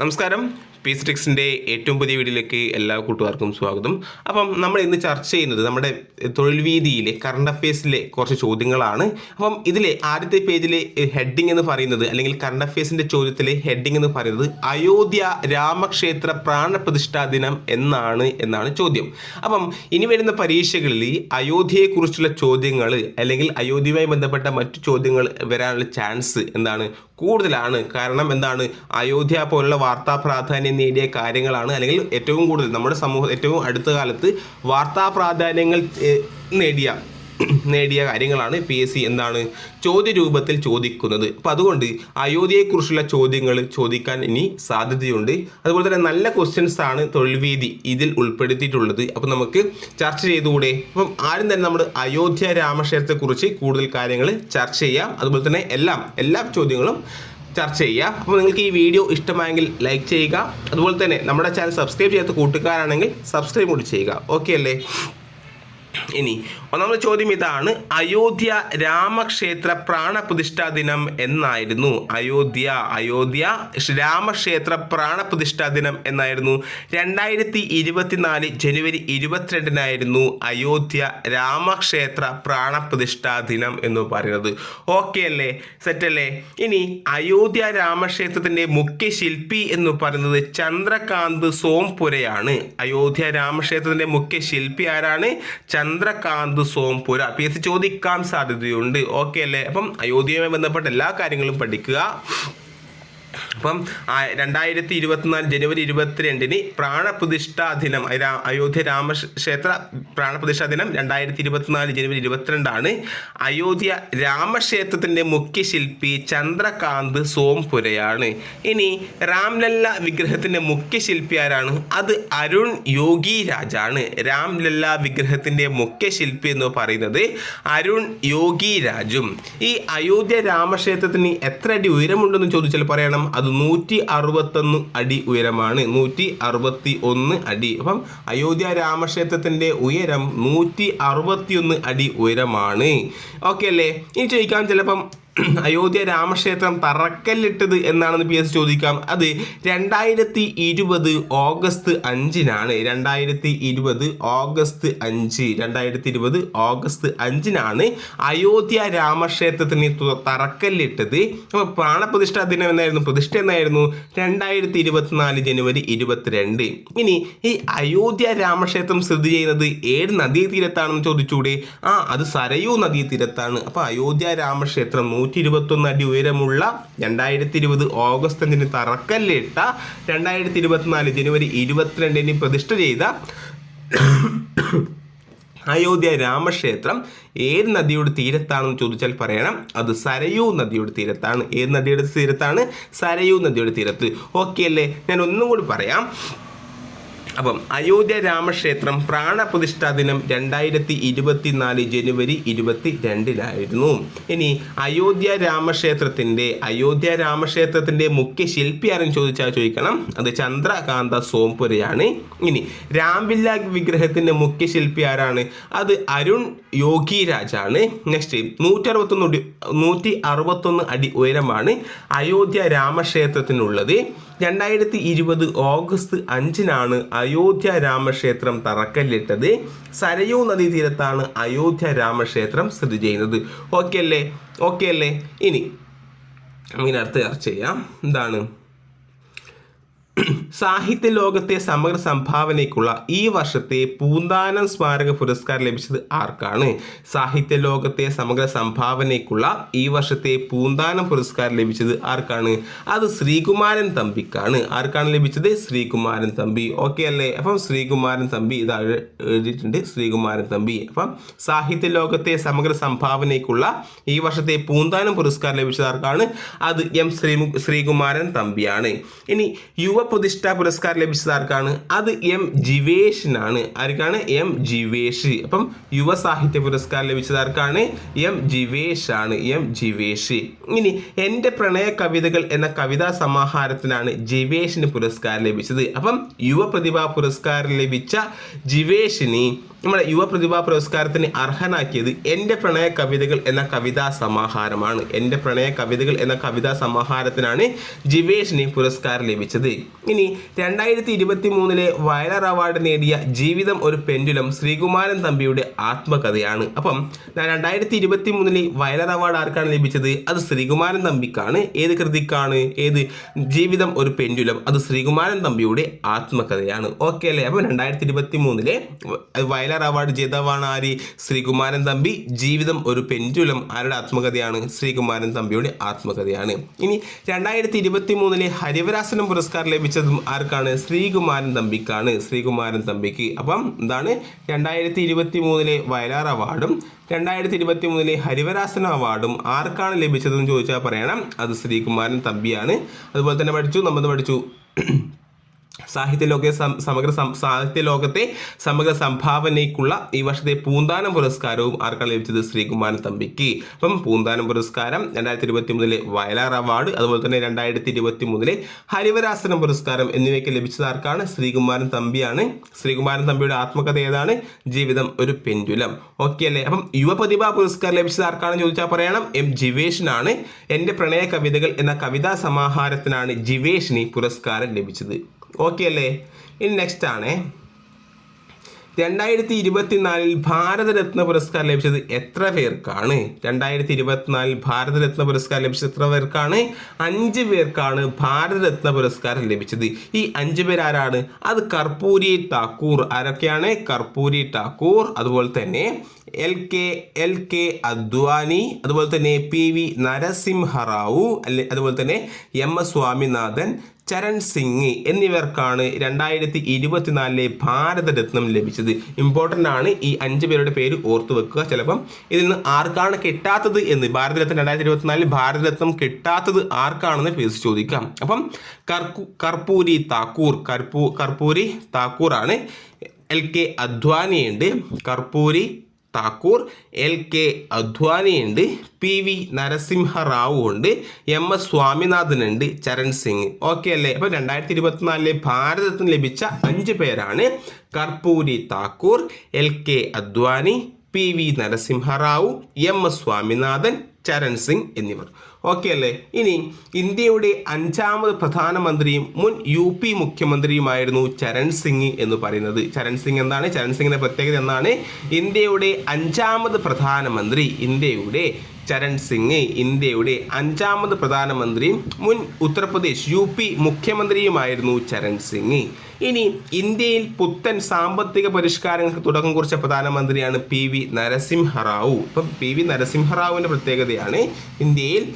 നമസ്കാരം. പി സിക്സിന്റെ ഏറ്റവും പുതിയ വീഡിയോയിലേക്ക് എല്ലാ കൂട്ടുകാർക്കും സ്വാഗതം. അപ്പം നമ്മൾ ഇന്ന് ചർച്ച ചെയ്യുന്നത് നമ്മുടെ തൊഴിൽ വീതിയിലെ കറണ്ട് അഫയേഴ്സിലെ കുറച്ച് ചോദ്യങ്ങളാണ്. അപ്പം ഇതിലെ ആദ്യത്തെ പേജിലെ ഹെഡിങ് എന്ന് പറയുന്നത് അല്ലെങ്കിൽ കറണ്ട് അഫയേഴ്സിന്റെ ചോദ്യത്തിലെ ഹെഡിങ് എന്ന് പറയുന്നത് അയോധ്യ രാമക്ഷേത്ര പ്രാണപ്രതിഷ്ഠാ ദിനം എന്നാണ് എന്നാണ് ചോദ്യം. അപ്പം ഇനി വരുന്ന പരീക്ഷകളിൽ അയോധ്യയെക്കുറിച്ചുള്ള ചോദ്യങ്ങൾ അല്ലെങ്കിൽ അയോധ്യയുമായി ബന്ധപ്പെട്ട മറ്റു ചോദ്യങ്ങൾ വരാനുള്ള ചാൻസ് എന്താണ്? കൂടുതലാണ്. കാരണം എന്താണ്? അയോധ്യ പോലുള്ള വാർത്താ പ്രാധാന്യം നേടിയ കാര്യങ്ങളാണ്. അല്ലെങ്കിൽ ഏറ്റവും കൂടുതൽ നമ്മുടെ സമൂഹം ഏറ്റവും അടുത്ത കാലത്ത് വാർത്താ പ്രാധാന്യങ്ങൾ നേടിയ നേടിയ കാര്യങ്ങളാണ് പി എസ് സി എന്താണ് ചോദ്യ രൂപത്തിൽ ചോദിക്കുന്നത്. അപ്പോൾ അതുകൊണ്ട് അയോധ്യയെക്കുറിച്ചുള്ള ചോദ്യങ്ങൾ ചോദിക്കാൻ ഇനി സാധ്യതയുണ്ട്. അതുപോലെ തന്നെ നല്ല ക്വസ്റ്റ്യൻസ് ആണ് തൊഴിൽ വീതി ഇതിൽ ഉൾപ്പെടുത്തിയിട്ടുള്ളത്. അപ്പോൾ നമുക്ക് ചർച്ച ചെയ്തുകൂടെ? അപ്പം ആരും തന്നെ നമ്മൾ അയോധ്യ രാമക്ഷേത്രത്തെക്കുറിച്ച് കൂടുതൽ കാര്യങ്ങൾ ചർച്ച ചെയ്യാം. അതുപോലെ തന്നെ എല്ലാം എല്ലാ ചോദ്യങ്ങളും ചർച്ച ചെയ്യുക അപ്പോൾ നിങ്ങൾക്ക് ഈ വീഡിയോ ഇഷ്ടമായെങ്കിൽ ലൈക്ക് ചെയ്യുക. അതുപോലെ തന്നെ നമ്മുടെ ചാനൽ സബ്സ്ക്രൈബ് ചെയ്യാത്ത കൂട്ടുകാരാണെങ്കിൽ സബ്സ്ക്രൈബ് കൂടി ചെയ്യുക. ഓക്കെ അല്ലേ? ഇനി ഒന്നാമത്തെ ചോദ്യം ഇതാണ്. അയോധ്യ രാമക്ഷേത്ര പ്രാണപ്രതിഷ്ഠാ ദിനം എന്നായിരുന്നു. അയോധ്യ അയോധ്യ രാമക്ഷേത്ര പ്രാണപ്രതിഷ്ഠാ ദിനം എന്നായിരുന്നു. രണ്ടായിരത്തി ഇരുപത്തിനാല് ജനുവരി ഇരുപത്തിരണ്ടിനായിരുന്നു അയോധ്യ രാമക്ഷേത്ര പ്രാണപ്രതിഷ്ഠാ ദിനം എന്ന് പറയുന്നത്. ഓക്കെ അല്ലേ? സെറ്റല്ലേ ഇനി അയോധ്യ രാമക്ഷേത്രത്തിന്റെ മുഖ്യ ശില്പി എന്ന് പറയുന്നത് ചന്ദ്രകാന്ത് സോംപുരയാണ്. അയോധ്യ രാമക്ഷേത്രത്തിന്റെ മുഖ്യ ശില്പി ആരാണ്? ചന്ദ്രകാന്ത് സോംപുര പി എസ് ചോദിക്കാൻ സാധ്യതയുണ്ട്. ഓക്കെ അല്ലേ? അപ്പം അയോധ്യയുമായി ബന്ധപ്പെട്ട എല്ലാ കാര്യങ്ങളും പഠിക്കുക. അപ്പം രണ്ടായിരത്തി ഇരുപത്തിനാല് ജനുവരി ഇരുപത്തിരണ്ടിന് പ്രാണപ്രതിഷ്ഠാ ദിനം അയോധ്യ രാമക്ഷേത്ര പ്രാണപ്രതിഷ്ഠാ ദിനം രണ്ടായിരത്തി ഇരുപത്തിനാല് ജനുവരി ഇരുപത്തിരണ്ടാണ്. അയോധ്യ രാമക്ഷേത്രത്തിന്റെ മുഖ്യ ശില്പി ചന്ദ്രകാന്ത് സോംപുരയാണ്. ഇനി രാംലല്ല വിഗ്രഹത്തിന്റെ മുഖ്യ ശില്പി ആരാണ്? അത് അരുൺ യോഗി രാജാണ്. രാംലല്ല വിഗ്രഹത്തിന്റെ മുഖ്യ ശില്പി എന്ന് പറയുന്നത് അരുൺ യോഗി രാജും. ഈ അയോധ്യ രാമക്ഷേത്രത്തിന് എത്ര അടി ഉയരമുണ്ടെന്ന് ചോദിച്ചാൽ പറയണം അത് നൂറ്റി അറുപത്തൊന്ന് അടി ഉയരമാണ്. നൂറ്റി അറുപത്തി ഒന്ന് അടി. അപ്പം അയോധ്യ രാമക്ഷേത്രത്തിന്റെ ഉയരം നൂറ്റി അറുപത്തിയൊന്ന് അടി ഉയരമാണ്. ഓക്കെ അല്ലേ? ഇനി ചോദിക്കാം ചിലപ്പം അയോധ്യ രാമക്ഷേത്രം തറക്കല്ലിട്ടത് എന്നാണെന്ന് പി എസ് ചോദിക്കാം. അത് രണ്ടായിരത്തി ഇരുപത് ഓഗസ്റ്റ് അഞ്ചിനാണ്. രണ്ടായിരത്തി ഇരുപത് ഓഗസ്റ്റ് അഞ്ച്. രണ്ടായിരത്തി ഇരുപത് ഓഗസ്റ്റ് അഞ്ചിനാണ് അയോധ്യ രാമക്ഷേത്രത്തിന് തറക്കല്ലിട്ടത്. അപ്പോൾ പ്രാണപ്രതിഷ്ഠാ ദിനം എന്നായിരുന്നു. പ്രതിഷ്ഠ എന്നായിരുന്നു രണ്ടായിരത്തി ഇരുപത്തിനാല് ജനുവരി ഇരുപത്തിരണ്ട്. ഇനി ഈ അയോധ്യ രാമക്ഷേത്രം സ്ഥിതി ചെയ്യുന്നത് ഏത് നദീതീരത്താണെന്ന് ചോദിച്ചൂടെ? ആ അത് സരയൂ നദീതീരത്താണ്. അപ്പോൾ അയോധ്യ രാമക്ഷേത്രം നൂറ്റി ഇരുപത്തൊന്ന് അടി ഉയരമുള്ള രണ്ടായിരത്തി ഇരുപത് ഓഗസ്റ്റ് അഞ്ചിന് തറക്കല്ലിട്ട രണ്ടായിരത്തി ഇരുപത്തിനാല് ജനുവരി ഇരുപത്തിരണ്ടിന് പ്രതിഷ്ഠ ചെയ്ത അയോധ്യ രാമക്ഷേത്രം ഏത് നദിയുടെ തീരത്താണെന്ന് ചോദിച്ചാൽ പറയണം. അത് സരയൂ നദിയുടെ തീരത്താണ്. ഏത് നദിയുടെ തീരത്താണ്? സരയൂ നദിയുടെ തീരത്ത്. ഓക്കെ അല്ലേ? ഞാൻ ഒന്നും കൂടി പറയാം. അപ്പം അയോധ്യ രാമക്ഷേത്രം പ്രാണപ്രതിഷ്ഠാ ദിനം രണ്ടായിരത്തി ഇരുപത്തിനാല് ജനുവരി ഇരുപത്തി രണ്ടിലായിരുന്നു ഇനി അയോധ്യ രാമക്ഷേത്രത്തിന്റെ അയോധ്യ രാമക്ഷേത്രത്തിന്റെ മുഖ്യ ശില്പി ആരും ചോദിച്ചാൽ ചോദിക്കണം. അത് ചന്ദ്രകാന്ത സോംപുരയാണ്. ഇനി രാംവില്ല വിഗ്രഹത്തിന്റെ മുഖ്യ ശില്പി ആരാണ്? അത് അരുൺ യോഗി രാജാണ് നെക്സ്റ്റ് നൂറ്റി അറുപത്തൊന്ന് നൂറ്റി അറുപത്തൊന്ന് അടി ഉയരമാണ് അയോധ്യ രാമക്ഷേത്രത്തിനുള്ളത്. രണ്ടായിരത്തി ഇരുപത് ഓഗസ്റ്റ് അഞ്ചിനാണ് അയോധ്യ രാമക്ഷേത്രം തറക്കല്ലിട്ടത്. സരയൂ നദീതീരത്താണ് അയോധ്യ രാമക്ഷേത്രം സ്ഥിതി ചെയ്യുന്നത്. ഓക്കെ അല്ലേ? ഓക്കെ അല്ലേ? ഇനി ഇങ്ങനെ അടുത്ത ചർച്ച ചെയ്യാം. എന്താണ്? സാഹിത്യ ലോകത്തെ സമഗ്ര സംഭാവനയ്ക്കുള്ള ഈ വർഷത്തെ പൂന്താനം സ്മാരക പുരസ്കാരം ലഭിച്ചത് ആർക്കാണ്? സാഹിത്യ ലോകത്തെ സമഗ്ര സംഭാവനയ്ക്കുള്ള ഈ വർഷത്തെ പൂന്താനം പുരസ്കാരം ലഭിച്ചത് ആർക്കാണ്? അത് ശ്രീകുമാരൻ തമ്പിക്കാണ്. ആർക്കാണ് ലഭിച്ചത്? ശ്രീകുമാരൻ തമ്പി. ഓക്കെ അല്ലേ? അപ്പം ശ്രീകുമാരൻ തമ്പി ഇതാ എഴു- എഴുതിയിട്ടുണ്ട്. ശ്രീകുമാരൻ തമ്പി. അപ്പം സാഹിത്യ ലോകത്തെ സമഗ്ര സംഭാവനയ്ക്കുള്ള ഈ വർഷത്തെ പൂന്താനം പുരസ്കാരം ലഭിച്ചത് ആർക്കാണ്? അത് എം ശ്രീ ശ്രീകുമാരൻ തമ്പിയാണ്. ഇനി യുവ പ്രതിഷ്ഠാ പുരസ്കാരം ലഭിച്ചത് ആർക്കാണ്? അത് എം ജിവേഷിനാണ്. ആർക്കാണ്? എം ജിവേഷ്. അപ്പം യുവ സാഹിത്യ പുരസ്കാരം ലഭിച്ചത് ആർക്കാണ്? എം ജിവേഷ് ആണ് എം ജിവേഷ്. ഇനി എന്റെ പ്രണയ കവിതകൾ എന്ന കവിതാ സമാഹാരത്തിനാണ് ജിവേഷിന് പുരസ്കാരം ലഭിച്ചത്. അപ്പം യുവ പ്രതിഭാ പുരസ്കാരം ലഭിച്ച ജിവേഷിന് നമ്മുടെ യുവ പ്രതിഭാ പുരസ്കാരത്തിന് അർഹനാക്കിയത് എന്റെ പ്രണയ കവിതകൾ എന്ന കവിതാ സമാഹാരമാണ്. എന്റെ പ്രണയ കവിതകൾ എന്ന കവിതാ സമാഹാരത്തിനാണ് ജിവേഷിന് പുരസ്കാരം ലഭിച്ചത്. ഇനി രണ്ടായിരത്തി ഇരുപത്തി മൂന്നിലെ വയലാർ അവാർഡ് നേടിയ ജീവിതം ഒരു പെൻഡുലം ശ്രീകുമാരൻ തമ്പിയുടെ ആത്മകഥയാണ്. അപ്പം രണ്ടായിരത്തി ഇരുപത്തി മൂന്നിലെ വയലാർ അവാർഡ് ആർക്കാണ് ലഭിച്ചത്? അത് ശ്രീകുമാരൻ തമ്പിക്കാണ്. ഏത് കൃതിക്കാണ്? ഏത് ജീവിതം ഒരു പെൻഡുലം? അത് ശ്രീകുമാരൻ തമ്പിയുടെ ആത്മകഥയാണ്. ഓക്കെ അല്ലേ? അപ്പം രണ്ടായിരത്തി ഇരുപത്തി മൂന്നിലെ വയലാർ അവാർഡ് ജേതാവാണ് ആര്? ശ്രീകുമാരൻ തമ്പി. ജീവിതം ഒരു പെൻഡുലം. ആരുടെ ആത്മകഥയാണ്? ശ്രീകുമാരൻ തമ്പിയുടെ ആത്മകഥയാണ്. ഇനി രണ്ടായിരത്തി ഇരുപത്തി മൂന്നിലെ ഹരിവരാസനം പുരസ്കാരം ലഭിച്ചതും ആർക്കാണ്? ശ്രീകുമാരൻ തമ്പിക്കാണ്. ശ്രീകുമാരൻ തമ്പിക്ക്. അപ്പം എന്താണ്? രണ്ടായിരത്തി ഇരുപത്തി മൂന്നിലെ വയലാർ അവാർഡും രണ്ടായിരത്തി ഇരുപത്തി മൂന്നിലെ ഹരിവരാസന അവാർഡും ആർക്കാണ് ലഭിച്ചതെന്ന് ചോദിച്ചാൽ പറയണം. അത് ശ്രീകുമാരൻ തമ്പിയാണ്. അതുപോലെ തന്നെ പഠിച്ചു. നമ്മൾ പഠിച്ചു. സാഹിത്യ ലോക സമഗ്ര സാഹിത്യ ലോകത്തെ സമഗ്ര സംഭാവനയ്ക്കുള്ള ഈ വർഷത്തെ പൂന്താനം പുരസ്കാരവും ആർക്കാണ് ലഭിച്ചത്? ശ്രീകുമാരൻ തമ്പിക്ക്. അപ്പം പൂന്താനം പുരസ്കാരം രണ്ടായിരത്തി ഇരുപത്തി മൂന്നിലെ വയലാർ അവാർഡ് അതുപോലെ തന്നെ രണ്ടായിരത്തി ഇരുപത്തി മൂന്നിലെ ഹരിവരാസനം പുരസ്കാരം എന്നിവയ്ക്ക് ലഭിച്ചത് ആർക്കാണ്? ശ്രീകുമാരൻ തമ്പിയാണ്. ശ്രീകുമാരൻ തമ്പിയുടെ ആത്മകഥ ഏതാണ്? ജീവിതം ഒരു പെൻഡുലം. ഓക്കെ അല്ലേ? അപ്പം യുവപ്രതിഭ പുരസ്കാരം ലഭിച്ചത് ആർക്കാണെന്ന് ചോദിച്ചാൽ പറയണം. എം ജിവേഷിനാണ്. എന്റെ പ്രണയ കവിതകൾ എന്ന കവിതാ സമാഹാരത്തിനാണ് ജിവേഷിന് പുരസ്കാരം ലഭിച്ചത്. ഓക്കെ അല്ലേ? ഇനി നെക്സ്റ്റ് ആണേ. രണ്ടായിരത്തി ഇരുപത്തിനാലിൽ ഭാരതരത്ന പുരസ്കാരം ലഭിച്ചത് എത്ര പേർക്കാണ്? രണ്ടായിരത്തി ഇരുപത്തിനാലിൽ ഭാരതരത്ന പുരസ്കാരം ലഭിച്ചത് എത്ര പേർക്കാണ്? അഞ്ച് പേർക്കാണ് ഭാരതരത്ന പുരസ്കാരം ലഭിച്ചത്. ഈ അഞ്ച് പേരാരാണ് അത് കർപ്പൂരി ടാക്കൂർ ആരൊക്കെയാണ്? കർപ്പൂരി ടാക്കൂർ അതുപോലെ തന്നെ L K L K Advani. അതുപോലെ തന്നെ പി വി നരസിംഹറാവു അല്ലെ അതുപോലെ തന്നെ എം എസ് സ്വാമിനാഥൻ. ചരൺ സിംഗ് എന്നിവർക്കാണ് രണ്ടായിരത്തി ഇരുപത്തിനാലിലെ ഭാരതരത്നം ലഭിച്ചത്. ഇമ്പോർട്ടന്റ് ആണ്. ഈ അഞ്ച് പേരുടെ പേര് ഓർത്തു വെക്കുക. ചിലപ്പം ഇതിൽ നിന്ന് ആർക്കാണ് കിട്ടാത്തത് എന്ന്. ഭാരതരത്നം രണ്ടായിരത്തി ഇരുപത്തിനാലിൽ ഭാരതരത്നം കിട്ടാത്തത് ആർക്കാണെന്ന് പേസ് ചോദിക്കാം. അപ്പം കർക്കു കർപ്പൂരി താക്കൂർ കർപ്പൂ കർപ്പൂരി താക്കൂറാണ്. എൽ കെ അദ്വാനിയുണ്ട്. കർപ്പൂരി താക്കൂർ എൽ കെ അധ്വാനിയുണ്ട് പി വി നരസിംഹറാവു ഉണ്ട് എം എസ് സ്വാമിനാഥൻ ഉണ്ട് ചരൺ സിംഗ്. ഓക്കെ അല്ലേ? അപ്പോൾ രണ്ടായിരത്തി ഇരുപത്തിനാലിലെ ഭാരതത്തിന് ലഭിച്ച അഞ്ച് പേരാണ് Karpoori Thakur L K Advani P V Narasimha Rao M S Swaminathan Charan Singh എന്നിവർ. ഓക്കെ അല്ലേ? ഇനി ഇന്ത്യയുടെ അഞ്ചാമത് പ്രധാനമന്ത്രിയും മുൻ യു പി മുഖ്യമന്ത്രിയുമായിരുന്നു ചരൺ സിംഗ് എന്ന് പറയുന്നത്. ചരൺ സിംഗ് എന്താണ്? ചരൺ സിംഗിന്റെ പ്രത്യേകത എന്താണ്? ഇന്ത്യയുടെ അഞ്ചാമത് പ്രധാനമന്ത്രി ഇന്ത്യയുടെ ചരൺ സിംഗ് ഇന്ത്യയുടെ അഞ്ചാമത് പ്രധാനമന്ത്രിയും മുൻ ഉത്തർപ്രദേശ് യു പി മുഖ്യമന്ത്രിയുമായിരുന്നു ചരൺ സിംഗ്. ഇനി ഇന്ത്യയിൽ പുത്തൻ സാമ്പത്തിക പരിഷ്കാരങ്ങൾക്ക് തുടക്കം കുറിച്ച പ്രധാനമന്ത്രിയാണ് പി വി നരസിംഹറാവു ഇപ്പം പി വി നരസിംഹറാവുവിന്റെ പ്രത്യേകതയാണ് ഇന്ത്യയിൽ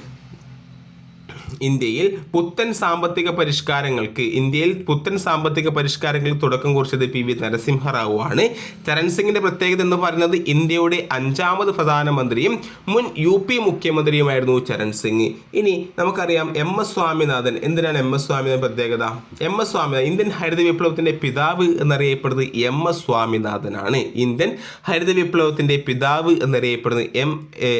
ഇന്ത്യയിൽ പുത്തൻ സാമ്പത്തിക പരിഷ്കാരങ്ങൾക്ക് ഇന്ത്യയിൽ പുത്തൻ സാമ്പത്തിക പരിഷ്കാരങ്ങൾക്ക് തുടക്കം കുറിച്ചത് പി വി നരസിംഹറാവു ആണ്. ചരൺ സിംഗിന്റെ പ്രത്യേകത എന്ന് പറയുന്നത് ഇന്ത്യയുടെ അഞ്ചാമത് പ്രധാനമന്ത്രിയും മുൻ യു പി മുഖ്യമന്ത്രിയുമായിരുന്നു ചരൺ സിംഗ്. ഇനി നമുക്കറിയാം എം എസ് സ്വാമിനാഥൻ. എന്തിനാണ് എം എസ് സ്വാമിനാഥൻ പ്രത്യേകത? എം എസ് സ്വാമിനാഥൻ ഇന്ത്യൻ ഹരിത വിപ്ലവത്തിന്റെ പിതാവ് എന്നറിയപ്പെടുന്നത് എം എസ് സ്വാമിനാഥനാണ് ഇന്ത്യൻ ഹരിത വിപ്ലവത്തിന്റെ പിതാവ് എന്നറിയപ്പെടുന്നത് എം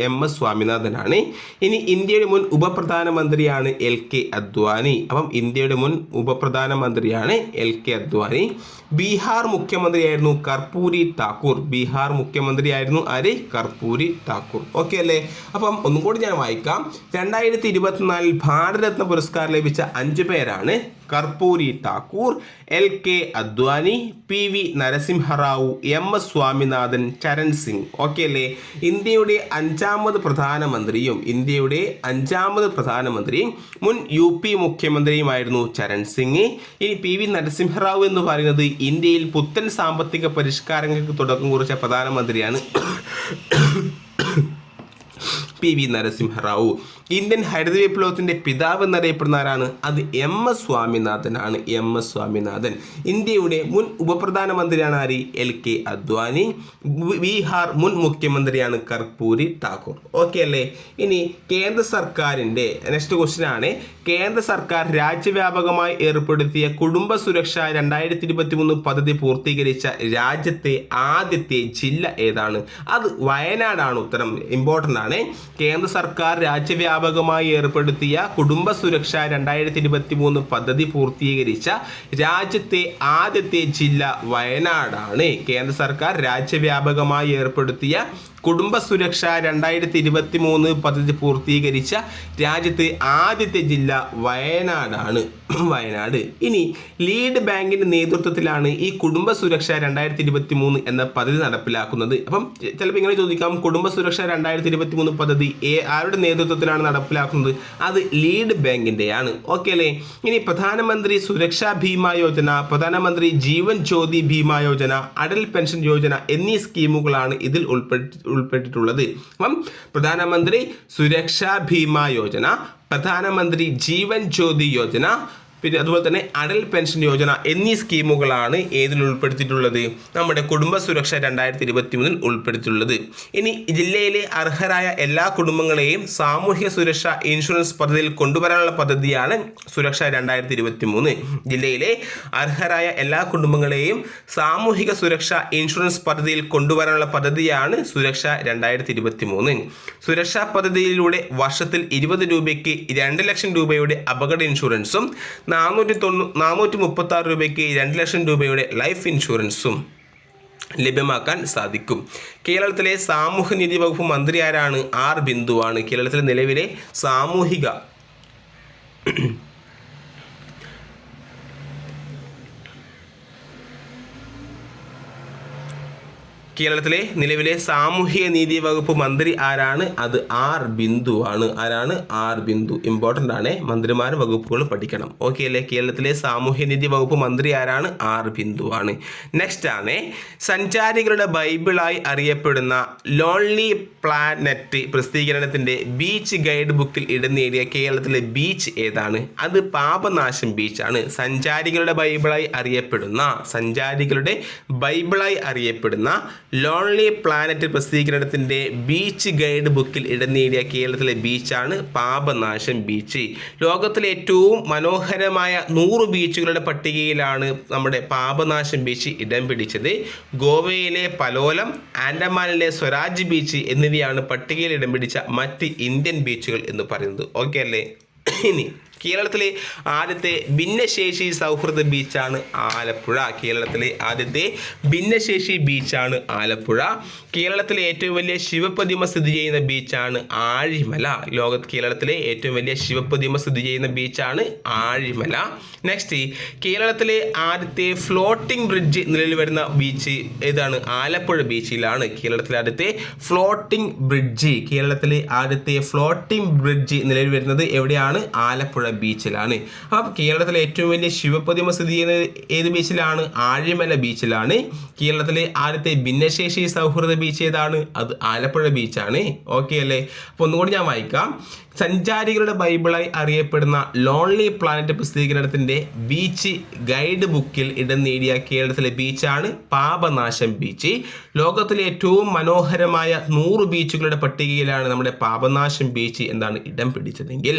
എം എസ് സ്വാമിനാഥനാണ് ഇനി ഇന്ത്യയുടെ മുൻ ഉപപ്രധാനമന്ത്രിയാണ് എൽ കെ അദ്വാനി. അപ്പം ഇന്ത്യയുടെ മുൻ ഉപപ്രധാനമന്ത്രിയാണ് എൽ കെ അദ്വാനി. ബീഹാർ മുഖ്യമന്ത്രിയായിരുന്നു കർപ്പൂരി താക്കൂർ. ബീഹാർ മുഖ്യമന്ത്രിയായിരുന്നു ആര്? കർപ്പൂരി താക്കൂർ. ഓക്കെ അല്ലേ? അപ്പം ഒന്നും കൂടി ഞാൻ വായിക്കാം. രണ്ടായിരത്തി ഇരുപത്തിനാലിൽ ഭാരതരത്ന പുരസ്കാരം ലഭിച്ച അഞ്ച് പേരാണ് Karpoori Thakur L K Advani P V Narasimha Rao M S Swaminathan Charan Singh. Okay അല്ലേ? ഇന്ത്യയുടെ അഞ്ചാമത് പ്രധാനമന്ത്രിയും ഇന്ത്യയുടെ അഞ്ചാമത് പ്രധാനമന്ത്രിയും മുൻ യു പി മുഖ്യമന്ത്രിയുമായിരുന്നു ചരൺ സിംഗ്. ഇനി പി വി നരസിംഹറാവു എന്ന് പറയുന്നത് ഇന്ത്യയിൽ പുത്തൻ സാമ്പത്തിക പരിഷ്കാരങ്ങൾക്ക് തുടക്കം കുറിച്ച പ്രധാനമന്ത്രിയാണ്. പി വി നരസിംഹറാവു ഇന്ത്യൻ ഹരിത വിപ്ലവത്തിന്റെ പിതാവ് എന്നറിയപ്പെടുന്ന ആരാണ് അത് എം എസ് സ്വാമിനാഥനാണ് എം എസ് സ്വാമിനാഥൻ. ഇന്ത്യയുടെ മുൻ ഉപപ്രധാനമന്ത്രിയാണ് ആര്? L K Advani. ബീഹാർ മുൻ മുഖ്യമന്ത്രിയാണ് കർപ്പൂരി ഠാക്കൂർ ഓക്കെ അല്ലേ? ഇനി കേന്ദ്ര സർക്കാരിന്റെ നെക്സ്റ്റ് ക്വസ്റ്റ്യൻ ആണ്. കേന്ദ്ര സർക്കാർ രാജ്യവ്യാപകമായി ഏർപ്പെടുത്തിയ കുടുംബ സുരക്ഷ രണ്ടായിരത്തി ഇരുപത്തി മൂന്ന് പദ്ധതി പൂർത്തീകരിച്ച രാജ്യത്തെ ആദ്യത്തെ ജില്ല ഏതാണ്? അത് വയനാടാണ് ഉത്തരം. ഇമ്പോർട്ടന്റ് ആണ്. കേന്ദ്ര സർക്കാർ രാജ്യവ്യാപകമായി ഏർപ്പെടുത്തിയ കുടുംബ സുരക്ഷ രണ്ടായിരത്തി ഇരുപത്തി മൂന്ന് പദ്ധതി പൂർത്തീകരിച്ച രാജ്യത്തെ ആദ്യത്തെ ജില്ല വയനാടാണ്. കേന്ദ്ര സർക്കാർ രാജ്യവ്യാപകമായി ഏർപ്പെടുത്തിയ കുടുംബ സുരക്ഷ രണ്ടായിരത്തി ഇരുപത്തി മൂന്ന് പദ്ധതി പൂർത്തീകരിച്ച രാജ്യത്തെ ആദ്യത്തെ ജില്ല വയനാടാണ്. വയനാട്. ഇനി ലീഡ് ബാങ്കിന്റെ നേതൃത്വത്തിലാണ് ഈ കുടുംബ സുരക്ഷ രണ്ടായിരത്തി ഇരുപത്തി മൂന്ന് എന്ന പദ്ധതി നടപ്പിലാക്കുന്നത്. അപ്പം ചിലപ്പോൾ ഇങ്ങനെ ചോദിക്കാം കുടുംബ സുരക്ഷ രണ്ടായിരത്തി ഇരുപത്തി മൂന്ന് പദ്ധതി ഏ ആരുടെ നേതൃത്വത്തിലാണ് നടപ്പിലാക്കുന്നത്? അത് ലീഡ് ബാങ്കിന്റെയാണ് ഓക്കെ അല്ലേ? ഇനി പ്രധാനമന്ത്രി സുരക്ഷാ ഭീമ യോജന പ്രധാനമന്ത്രി ജീവൻ ജ്യോതി ഭീമ യോജന അടൽ പെൻഷൻ യോജന എന്നീ സ്കീമുകളാണ് ഇതിൽ ഉൾപ്പെട്ടി ഉൾപ്പെട്ടിട്ടുള്ളത്. അപ്പം പ്രധാനമന്ത്രി സുരക്ഷാ ഭീമ യോജന പ്രധാനമന്ത്രി ജീവൻ ജ്യോതി യോജന പിന്നെ അതുപോലെ തന്നെ അടൽ പെൻഷൻ യോജന എന്നീ സ്കീമുകളാണ് ഏതിൽ ഉൾപ്പെടുത്തിയിട്ടുള്ളത്? നമ്മുടെ കുടുംബ സുരക്ഷ രണ്ടായിരത്തി ഇരുപത്തി മൂന്നിൽ ഉൾപ്പെടുത്തിയിട്ടുള്ളത്. ഇനി ജില്ലയിലെ അർഹരായ എല്ലാ കുടുംബങ്ങളെയും സാമൂഹ്യ സുരക്ഷ ഇൻഷുറൻസ് പദ്ധതിയിൽ കൊണ്ടുവരാനുള്ള പദ്ധതിയാണ് സുരക്ഷ രണ്ടായിരത്തി ഇരുപത്തി മൂന്ന് ജില്ലയിലെ അർഹരായ എല്ലാ കുടുംബങ്ങളെയും സാമൂഹിക സുരക്ഷ ഇൻഷുറൻസ് പദ്ധതിയിൽ കൊണ്ടുവരാനുള്ള പദ്ധതിയാണ് സുരക്ഷ രണ്ടായിരത്തി ഇരുപത്തി മൂന്ന് സുരക്ഷാ പദ്ധതിയിലൂടെ വർഷത്തിൽ ഇരുപത് രൂപയ്ക്ക് രണ്ട് ലക്ഷം രൂപയുടെ അപകട ഇൻഷുറൻസും നാനൂറ്റി തൊണ്ണൂ നാനൂറ്റി മുപ്പത്തി ആറ് രൂപയ്ക്ക് രണ്ട് ലക്ഷം രൂപയുടെ ലൈഫ് ഇൻഷുറൻസും ലഭ്യമാക്കാൻ സാധിക്കും. കേരളത്തിലെ സാമൂഹ്യനീതി വകുപ്പ് മന്ത്രി ആരാണ് ആർ ബിന്ദുവാണ്. കേരളത്തിലെ നിലവിലെ സാമൂഹിക കേരളത്തിലെ നിലവിലെ സാമൂഹ്യ നീതി വകുപ്പ് മന്ത്രി ആരാണ്? അത് ആർ ബിന്ദു ആണ്. ആരാണ്? ആർ ബിന്ദു. ഇമ്പോർട്ടന്റ് ആണ്. മന്ത്രിമാർ വകുപ്പുകൾ പഠിക്കണം. ഓക്കെ അല്ലേ? കേരളത്തിലെ സാമൂഹ്യ നീതി വകുപ്പ് മന്ത്രി ആരാണ്? ആർ ബിന്ദു ആണ്. നെക്സ്റ്റ് ആണ്. സഞ്ചാരികളുടെ ബൈബിളായി അറിയപ്പെടുന്ന ലോൺലി പ്ലാനറ്റ് പ്രസിദ്ധീകരണത്തിന്റെ ബീച്ച് ഗൈഡ് ബുക്കിൽ ഇടം നേടിയ കേരളത്തിലെ ബീച്ച് ഏതാണ്? അത് പാപനാശം ബീച്ചാണ് സഞ്ചാരികളുടെ ബൈബിളായി അറിയപ്പെടുന്ന സഞ്ചാരികളുടെ ബൈബിളായി അറിയപ്പെടുന്ന ലോൺലി പ്ലാനറ്റ് പ്രസിദ്ധീകരണത്തിന്റെ ബീച്ച് ഗൈഡ് ബുക്കിൽ ഇടം നേടിയ കേരളത്തിലെ ബീച്ചാണ് പാപനാശം ബീച്ച് ലോകത്തിലെ ഏറ്റവും മനോഹരമായ നൂറ് ബീച്ചുകളുടെ പട്ടികയിലാണ് നമ്മുടെ പാപനാശം ബീച്ച് ഇടം പിടിച്ചത്. ഗോവയിലെ പലോലം ആൻഡമാനിലെ സ്വരാജ് ബീച്ച് എന്നിവയാണ് പട്ടികയിൽ ഇടം പിടിച്ച മറ്റ് ഇന്ത്യൻ ബീച്ചുകൾ എന്ന് പറയുന്നത്. ഓക്കെ അല്ലേ? ഇനി കേരളത്തിലെ ആദ്യത്തെ ഭിന്നശേഷി സൗഹൃദ ബീച്ചാണ് ആലപ്പുഴ. കേരളത്തിലെ ആദ്യത്തെ ഭിന്നശേഷി ബീച്ചാണ് ആലപ്പുഴ. കേരളത്തിലെ ഏറ്റവും വലിയ ശിവപ്രതിമ സ്ഥിതി ചെയ്യുന്ന ബീച്ചാണ് ആഴിമല. ലോക കേരളത്തിലെ ഏറ്റവും വലിയ ശിവപ്രതിമ സ്ഥിതി ചെയ്യുന്ന ബീച്ചാണ് ആഴിമല. നെക്സ്റ്റ് കേരളത്തിലെ ആദ്യത്തെ ഫ്ലോട്ടിംഗ് ബ്രിഡ്ജ് നിലവിൽ വരുന്ന ബീച്ച് ഏതാണ്? ആലപ്പുഴ ബീച്ചിലാണ് കേരളത്തിലെ ആദ്യത്തെ ഫ്ലോട്ടിംഗ് ബ്രിഡ്ജ് കേരളത്തിലെ ആദ്യത്തെ ഫ്ലോട്ടിംഗ് ബ്രിഡ്ജ് നിലവിൽ വരുന്നത് എവിടെയാണ്? ആലപ്പുഴ ബീച്ചിലാണ്. അപ്പോൾ കേരളത്തിലെ ഏറ്റവും വലിയ ശിവപ്രതിമ സ്ഥിതി ചെയ്യുന്നത് ഏത് ബീച്ചിലാണ്? ആഴിമല ബീച്ചിലാണ്. കേരളത്തിലെ ആദ്യത്തെ ഭിന്നശേഷി സൗഹൃദ ബീച്ച് ഏതാണ്? അത് ആലപ്പുഴ ബീച്ചാണ്. ഓക്കെ അല്ലേ? അപ്പോൾ ഒന്നുകൂടി ഞാൻ വായിക്കാം. സഞ്ചാരികളുടെ ബൈബിളായി അറിയപ്പെടുന്ന ലോൺലി പ്ലാനറ്റ് പ്രസിദ്ധീകരണത്തിന്റെ ബീച്ച് ഗൈഡ് ബുക്കിൽ ഇടം നേടിയ കേരളത്തിലെ ബീച്ചാണ് പാപനാശം ബീച്ച് ലോകത്തിലെ ഏറ്റവും മനോഹരമായ നൂറ് ബീച്ചുകളുടെ പട്ടികയിലാണ് നമ്മുടെ പാപനാശം ബീച്ച് എന്താണ് ഇടം പിടിച്ചതെങ്കിൽ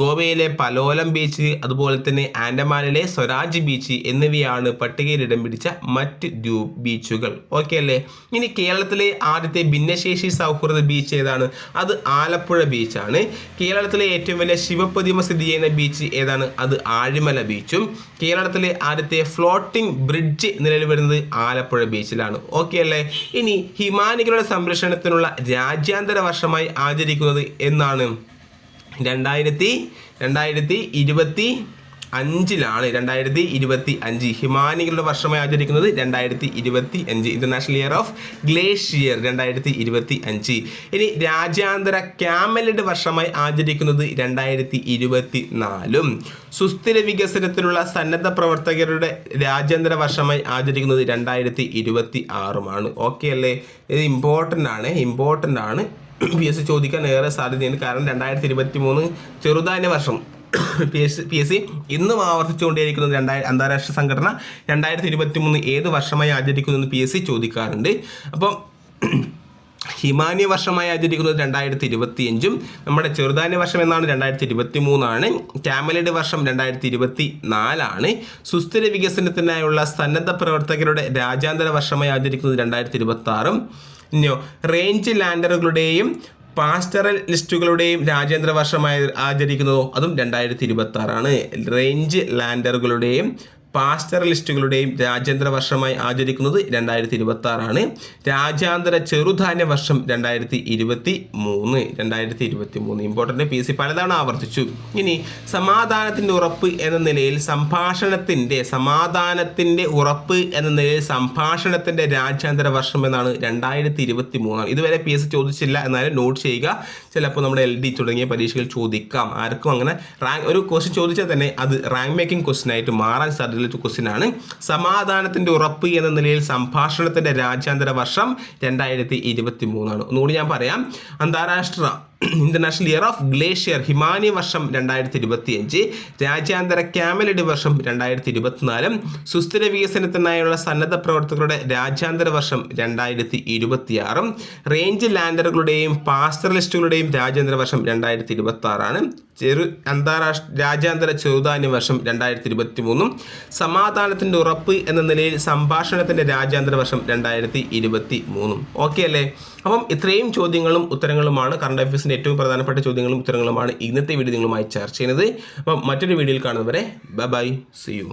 ഗോവയിലെ പലോലം ബീച്ച് അതുപോലെ തന്നെ ആൻഡമാനിലെ സ്വരാജ് ബീച്ച് എന്നിവയാണ് പട്ടികയിൽ ഇടം പിടിച്ച മറ്റ് ദ്വീപ് ബീച്ചുകൾ ഓക്കെ അല്ലേ? ഇനി കേരളത്തിലെ ആദ്യത്തെ ഭിന്നശേഷി സൗഹൃദ ബീച്ച് ഏതാണ്? അത് ആലപ്പുഴ ബീച്ചാണ് കേരളത്തിലെ ഏറ്റവും വലിയ ശിവപ്രതിമ സ്ഥിതി ചെയ്യുന്ന ബീച്ച് ഏതാണ്? അത് ആഴിമല ബീച്ചും കേരളത്തിലെ ആദ്യത്തെ ഫ്ലോട്ടിംഗ് ബ്രിഡ്ജ് നിലവിൽ വരുന്നത് ആലപ്പുഴ ബീച്ചിലാണ് ഓക്കെ അല്ലേ? ഇനി ഹിമാനികളുടെ സംരക്ഷണത്തിനുള്ള രാജ്യാന്തര വർഷമായി ആചരിക്കുന്നത് എന്നാണ്. രണ്ടായിരത്തി രണ്ടായിരത്തി ഇരുപത്തി അഞ്ചിലാണ് രണ്ടായിരത്തി ഇരുപത്തി അഞ്ച് ഹിമാനികളുടെ വർഷമായി ആചരിക്കുന്നത് രണ്ടായിരത്തി ഇരുപത്തി അഞ്ച് ഇന്റർനാഷണൽ ഇയർ ഓഫ് ഗ്ലേഷ്യർ രണ്ടായിരത്തി ഇരുപത്തി അഞ്ച് ഇനി രാജ്യാന്തര ക്യാമലിഡ് വർഷമായി ആചരിക്കുന്നത് രണ്ടായിരത്തി ഇരുപത്തി നാലും സുസ്ഥിര വികസനത്തിനുള്ള സന്നദ്ധ പ്രവർത്തകരുടെ രാജ്യാന്തര വർഷമായി ആചരിക്കുന്നത് രണ്ടായിരത്തി ഇരുപത്തി ആറുമാണ് ഓക്കെ അല്ലേ? ഇത് ഇമ്പോർട്ടന്റ് ആണ് ഇമ്പോർട്ടന്റ് ആണ്. പി എസ് സി ചോദിക്കാൻ ഏറെ സാധ്യതയുണ്ട്. കാരണം രണ്ടായിരത്തി ഇരുപത്തി മൂന്ന് ചെറുതാന്യ വർഷം. P S P S C ഇന്നും ആവർത്തിച്ചുകൊണ്ടേയിരിക്കുന്നത് രണ്ടായിരം അന്താരാഷ്ട്ര സംഘടന രണ്ടായിരത്തി ഇരുപത്തി മൂന്ന് ഏത് വർഷമായി ആചരിക്കുന്നു എന്ന് പി എസ് സി ചോദിക്കാറുണ്ട്. അപ്പം ഹിമാനി വർഷമായി ആചരിക്കുന്നത് രണ്ടായിരത്തി ഇരുപത്തി അഞ്ചും നമ്മുടെ ചെറുധാന്യ വർഷം എന്നാണ് രണ്ടായിരത്തി ഇരുപത്തി മൂന്നാണ് ക്യാമലയുടെ വർഷം രണ്ടായിരത്തി ഇരുപത്തി നാലാണ് സുസ്ഥിര വികസനത്തിനായുള്ള സന്നദ്ധ പ്രവർത്തകരുടെ രാജ്യാന്തര വർഷമായി ആചരിക്കുന്നത് രണ്ടായിരത്തി ഇരുപത്തി ആറും റേഞ്ച് ലാൻഡറുകളുടെയും പാസ്റ്ററൽ ലിസ്റ്റുകളുടെയും രാജ്യാന്തര വർഷമായി ആചരിക്കുന്നതോ അതും രണ്ടായിരത്തി ഇരുപത്തി ആറാണ് റേഞ്ച് ലാൻഡറുകളുടെയും പാസ്റ്ററലിസ്റ്റുകളുടെയും രാജ്യാന്തര വർഷമായി ആചരിക്കുന്നത് രണ്ടായിരത്തി ഇരുപത്തി ആറാണ് രാജ്യാന്തര ചെറുധാന്യ വർഷം രണ്ടായിരത്തി ഇരുപത്തി മൂന്ന് രണ്ടായിരത്തി ഇരുപത്തി മൂന്ന് ഇമ്പോർട്ടന്റ് പി സി പലതവണ ആവർത്തിച്ചു. ഇനി സമാധാനത്തിന്റെ ഉറപ്പ് എന്ന നിലയിൽ സംഭാഷണത്തിന്റെ സമാധാനത്തിന്റെ ഉറപ്പ് എന്ന നിലയിൽ സംഭാഷണത്തിന്റെ രാജ്യാന്തര വർഷം എന്നാണ് രണ്ടായിരത്തി ഇരുപത്തി മൂന്നാണ് ഇതുവരെ പി എസ് ചോദിച്ചില്ല എന്നാലും നോട്ട് ചെയ്യുക. ചിലപ്പോൾ നമ്മുടെ എൽ ഡി തുടങ്ങിയ പരീക്ഷകൾ ചോദിക്കാം. ആർക്കും അങ്ങനെ റാങ്ക് ഒരു ക്വസ്റ്റ്യൻ ചോദിച്ചാൽ തന്നെ അത് റാങ്ക് മേക്കിംഗ് ക്വസ്റ്റ്യൻ ആയിട്ട് മാറാൻ സാധ്യതയുള്ള ക്വസ്റ്റ്യൻ ആണ്. സമാധാനത്തിന്റെ ഉറപ്പ് എന്ന നിലയിൽ സംഭാഷണത്തിന്റെ രാജ്യാന്തര വർഷം രണ്ടായിരത്തി ഇരുപത്തി മൂന്നാണ് ഒന്നുകൂടി ഞാൻ പറയാം. അന്താരാഷ്ട്ര ഇന്റർനാഷണൽ ഇയർ ഓഫ് ഗ്ലേഷ്യർ ഹിമാനി വർഷം രണ്ടായിരത്തി ഇരുപത്തിയഞ്ച് രാജ്യാന്തര ക്യാമലിഡ് വർഷം രണ്ടായിരത്തി ഇരുപത്തിനാലും സുസ്ഥിര വികസനത്തിനായുള്ള സന്നദ്ധ പ്രവർത്തകരുടെ രാജ്യാന്തര വർഷം രണ്ടായിരത്തി ഇരുപത്തിയാറും റേഞ്ച് ലാൻഡറുകളുടെയും പാസ്റ്ററലിസ്റ്റുകളുടെയും രാജ്യാന്തര വർഷം രണ്ടായിരത്തി ഇരുപത്തി ആറാണ് ചെറു അന്താരാഷ്ട്ര രാജ്യാന്തര ചെറുതാന്യ വർഷം രണ്ടായിരത്തി ഇരുപത്തി മൂന്നും സമാധാനത്തിന്റെ ഉറപ്പ് എന്ന നിലയിൽ സംഭാഷണത്തിന്റെ രാജ്യാന്തര വർഷം രണ്ടായിരത്തി ഇരുപത്തി മൂന്നും ഓക്കെ അല്ലേ? അപ്പം ഇത്രയും ചോദ്യങ്ങളും ഉത്തരങ്ങളുമാണ് കറണ്ട് അഫയേഴ്സിന്റെ ഏറ്റവും പ്രധാനപ്പെട്ട ചോദ്യങ്ങളും ഉത്തരങ്ങളുമാണ് ഇന്നത്തെ വീഡിയോ നിങ്ങളുമായി ചർച്ച ചെയ്യുന്നത്. അപ്പം മറ്റൊരു വീഡിയോയിൽ കാണുന്നവരെ ബൈ സി യു